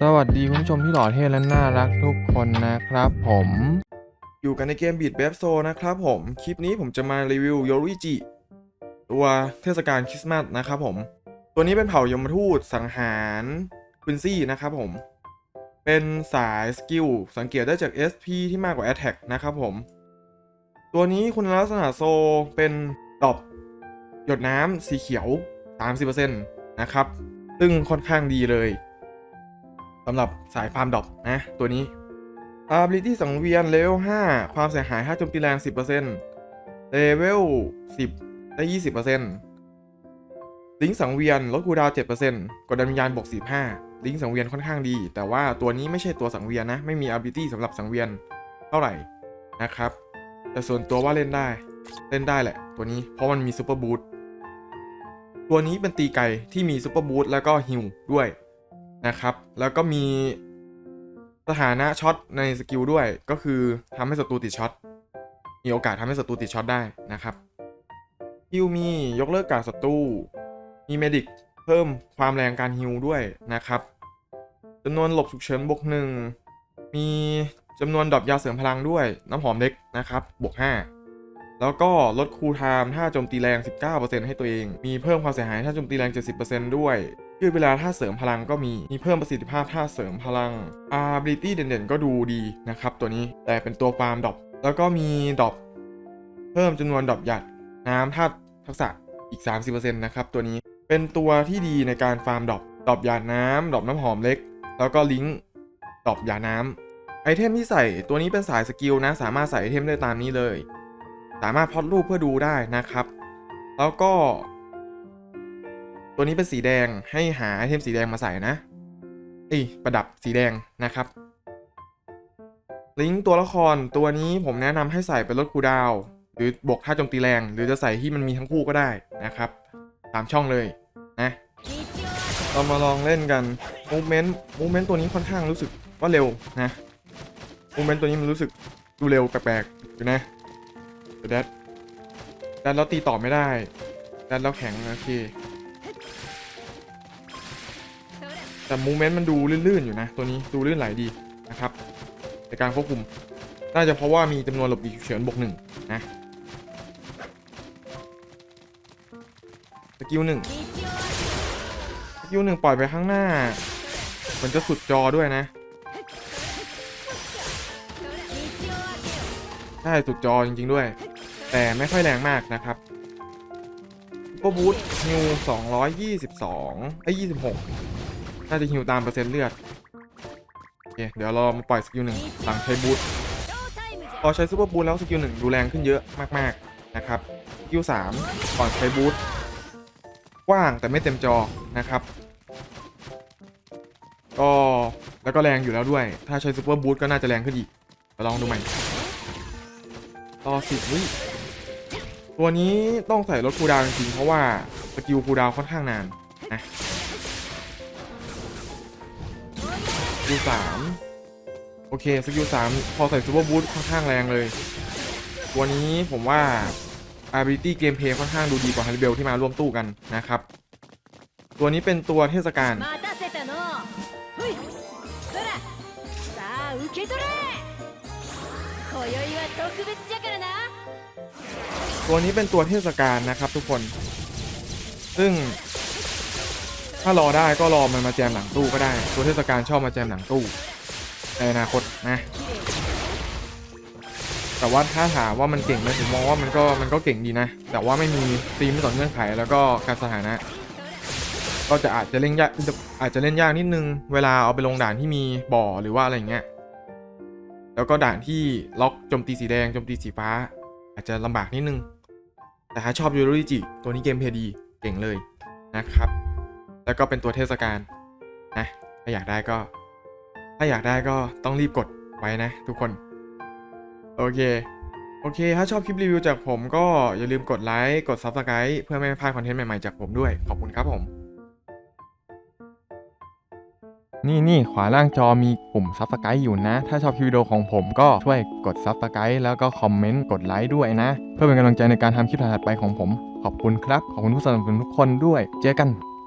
สวัสดีคุณผู้ชมที่หล่อเท่และน่ารักทุกคนนะครับผม อยู่กันในเกมบีดเบฟโซนะครับผม คลิปนี้ผมจะมารีวิวโยริจิตัวเทศกาลคริสต์มาสนะครับผม ตัวนี้เป็นเผ่ายมทูตสังหารควินซี่นะครับผม เป็นสายสกิลสังเกตได้จาก SP ที่มากกว่า Attack นะครับผม ตัวนี้คุณลักษณะโซเป็นดอบหยดน้ำสีเขียว 30%นะครับ ซึ่งค่อนข้างดีเลย สำหรับสายฟาร์มดอบนะตัวนี้ ability สังเวียนเลเวล5ความเสียหาย 5 โจมตีแรง 10%เลเวล 10 ได้ 20%ลิงก์สังเวียนลดคูดาวน์7%กดดันวิญญาณบวก45 ลิงสังเวียนค่อนข้างดี แต่ว่าตัวนี้ไม่ใช่ตัวสังเวียนนะ ไม่มี ability สำหรับสังเวียนเท่าไหร่นะครับ แต่ส่วนตัวว่าเล่นได้เล่นได้แหละ ตัวนี้เพราะมันมีซูเปอร์บูทตัวนี้เป็นตีไก่ที่มีซูเปอร์บูทแล้วก็ฮิลด้วย นะครับ แล้วก็มีสถานะช็อตในสกิลด้วย ก็คือทำให้ศัตรูติดช็อต มีโอกาสทำให้ศัตรูติดช็อตได้นะครับฮิลมียกเลิกการศัตรู มีเมดิกเพิ่มความแรงการฮิลด้วยนะครับจำนวนหลบฉุกเฉินบวกหนึ่ง มีจำนวนดรอปยาเสริมพลังด้วย น้ำหอมเล็กนะครับ บวก5 แล้วก็ลดคูลไทม์ถ้าโจมตีแรง 19%ให้ตัวเอง มีเพิ่มความเสียหายถ้าโจมตีแรง 70%ด้วยยืดเวลาถ้าเสริมพลังก็มี มีเพิ่มประสิทธิภาพถ้าเสริมพลัง ability เด่นๆ ก็ดูดีนะครับตัวนี้ แต่เป็นตัวฟาร์มดรอปแล้วก็มีดรอปเพิ่มจำนวนดรอปหยัด น้ำธาตุทักษะอีก 30%นะครับตัวนี้ เป็นตัวที่ดีในการฟาร์มดรอปดรอปหยาดน้ำดรอปน้ำหอมเล็ก แล้วก็ลิงก์ดรอปหยาดน้ำไอเทมที่ใส่ตัวนี้เป็นสายสกิลนะ สามารถใส่ไอเทมได้ตามนี้เลย สามารถพอดรูปเพื่อดูได้นะครับ แล้วก็ ตัวนี้เป็นสีแดงให้หาไอเทมสีแดงมาใส่นะเอ้ประดับสีแดงนะครับ ลิงก์ตัวละครตัวนี้ผมแนะนำให้ใส่เป็นลดคูดาว หรือบวกท่าโจมตีแรง หรือจะใส่ที่มันมีทั้งคู่ก็ได้นะครับตามช่องเลยนะเรามาลองเล่นกันมูเมนต์มูเมนต์ตัวนี้ค่อนข้างรู้สึกว่าเร็วนะมูเมนต์ตัวนี้มันรู้สึกดูเร็วแปลกๆอยู่นะ แดดแดดแล้วตีต่อไม่ได้แดดแล้วแข็งโอเคแต่มูเมนต์มันดูลื่นๆอยู่นะ ตัวนี้ดูลื่นไหลดีนะครับในการควบคุม น่าจะเพราะว่ามีจำนวนหลบหลีกฉุกเฉินบวกหนึ่งนะสกิลหนึ่งสกิลหนึ่งปล่อยไปข้างหน้า มันจะสุดจอด้วยนะใช่สุดจอจริงๆด้วย แต่ไม่ค่อยแรงมากนะครับโปรบูทฮิว222ไอ้ย26 น่าจะฮิวตามเปอร์เซ็นต์เลือด โอเค เดี๋ยวเรามาปล่อยสกิลหนึ่งหลังใช้บูทพอใช้ซูเปอร์บูทแล้วสกิลหนึ่งดูแรงขึ้นเยอะมากๆนะครับสกิลสามก่อนใช้บูทกว้างแต่ไม่เต็มจอนะครับก็แล้วก็แรงอยู่แล้วด้วย ถ้าใช้ซูเปอร์บูทก็น่าจะแรงขึ้นอีกลองดูใหม่ ต่อสิบวิ ตัวนี้ต้องใส่ลดคูลดาวน์จริงๆเพราะว่าสกิลคูลดาวน์ค่อนข้างนานนะ สกิลสามโอเคสกิลสามพอใส่ซูเปอร์บูทค่อนข้างแรงเลย ตัวนี้ผมว่า ability gameplay ค่อนข้างดูดีกว่าฮันริเบลที่มาร่วมตู้กันนะครับ ตัวนี้เป็นตัวเทศกาล 待たせたのほいそらさあ受け取れ今宵は特別じゃからな ตัวนี้เป็นตัวเทศกาลนะครับทุกคน ซึ่ง ถ้ารอได้ก็รอมันมาแจมหลังตู้ก็ได้ ตัวเทศกาลชอบมาแจมหลังตู้ในอนาคตนะ แต่ว่าถ้าถามว่ามันเก่งไหมผมมองว่ามันก็มันก็เก่งดีนะ แต่ว่าไม่มีตีมไม่ต่อเงื่อนไขแล้วก็การสถานะ ก็จะอาจจะเล่นยากอาจจะเล่นยากนิดนึง เวลาเอาไปลงด่านที่มีบ่อหรือว่าอะไรเงี้ย แล้วก็ด่านที่ล็อกโจมตีสีแดงโจมตีสีฟ้า อาจจะลำบากนิดนึง แต่ถ้าชอบยูโรริจิตัวนี้เกมเพลย์ดีเก่งเลยนะครับ แล้วก็เป็นตัวเทศกาลนะถ้าอยากได้ก็ ถ้าอยากได้ก็ต้องรีบกดไว้นะทุกคน โอเค โอเค ถ้าชอบคลิปรีวิวจากผมก็อย่าลืมกดไลค์ กด Subscribe เพื่อไม่พลาดคอนเทนต์ใหม่ ๆ จากผมด้วย ขอบคุณครับผม นี่นี่ขวาล่างจอมีปุ่ม s u b สไ r i b ์อยู่นะ ถ้าชอบคลิปวิดีโอของผมก็ช่วยกด s u b สไ r i b ์แล้วก็คอมเมนต์กดไลค์ด้วยนะ เพื่อเป็นกำลังใจในการทำคลิปถัดไปของผม ขอบคุณครับ ขอบคุณผู้สนับสนุนทุกคนด้วย เจอกัน